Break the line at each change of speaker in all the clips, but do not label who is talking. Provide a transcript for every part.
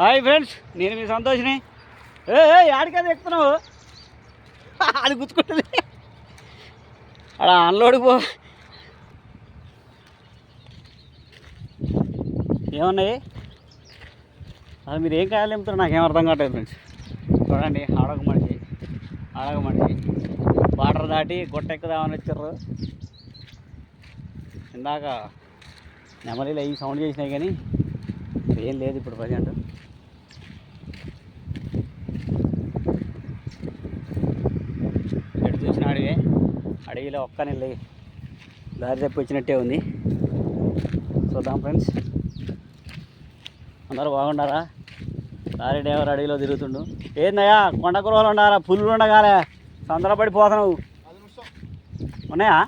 Hi friends నేను మీ సంతోషిని. ఏ ఏ ఆడికది ఎక్కుతున్నావు? అది గుచ్చుకుంటుంది. అలా అన్లోడ్ పో. ఏమున్నాయి? అది మీరు ఏం కాయాలి ఏమిటో నాకేం అర్థం కావట్లేదు ఫ్రెండ్స్. చూడండి ఆడక మనిషి ఆడక మనిషి. బార్డర్ దాటి గొట్టెక్కుదామని వచ్చారు. ఇందాక నెమలీలు అవి సౌండ్ చేసినాయి కానీ ఏం లేదు ఇప్పుడు ప్రజెంట్. ఎటు చూసిన అడవి అడవిలో ఒక్క నెల్లి దారి తప్పి వచ్చినట్టే ఉంది. చూద్దాం ఫ్రెండ్స్. అందరూ బాగుండారా దారి డ్రైవర్ అడవిలో తిరుగుతుండు. ఏందయ్యా కొండ కురవలు ఉండాలా పుల్లు ఉండగాలే. సందరపడిపోతున్నావు ఉన్నాయా?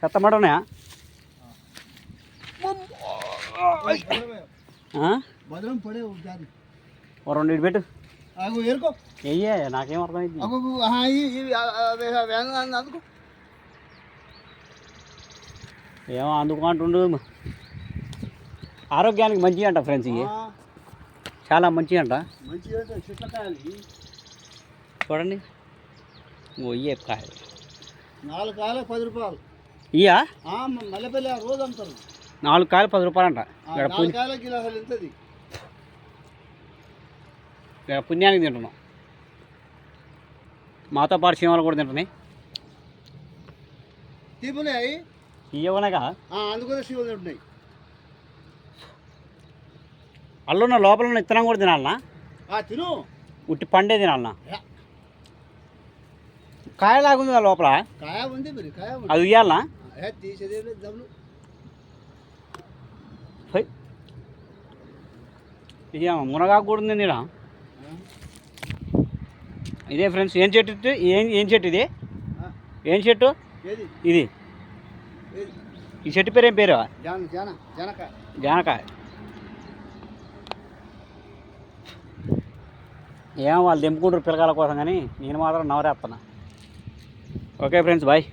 చెత్తమాట ఉన్నాయా
దారి
ఓ రెండు ఇటు పెట్టు. వెయ్యే నాకేం అర్థమైంది? ఏమో అందుకుంటుండు. ఆరోగ్యానికి మంచిగా అంట ఫ్రెండ్స్ ఇవి చాలా మంచిగా అంట చూడండి. ఓ ఇయ్యే కాయలు.
నాలుగు కాయలు పది రూపాయలు.
ఇయ్యా?
మల్లెపల్లి రోజు అమ్ముతారు
నాలుగు కాయలు పది రూపాయలు అంట ఇక్కడ పుణ్య ఇక్కడ పుణ్యానికి తింటున్నాం. మాతో పాటు సీమలు కూడా తింటున్నాయి.
తీపున్నాయి?
ఇయ్యవనగా?
అందుకనే శివులు ఉంటున్నాయి
అల్లున్న లోపల ఉన్న ఇత్తనం కూడా తినాలనా?
తిను.
ఉట్టి పండే తినాలనా. కాయలాగుంది లోపల.
కాయ ఉంది మరి కాయ ఉంది.
అది ఇయ్యాలనా
ఏ, తీసేదే
హై. ఇక మునగాకు కూడా ఉంది ఇదే ఫ్రెండ్స్ ఏం చెట్టు ఇది? ఏం ఏం చెట్టు ఇది? ఏం చెట్టు? ఇది. ఈ చెట్టు పేరు ఏం పేరు?
జాన జాన
జానకాయ. ఏమో వాళ్ళు దింపుకుంటారు పిల్లగాల కోసం కానీ నేను మాత్రం నవరేస్తున్నా ఓకే ఫ్రెండ్స్ బాయ్.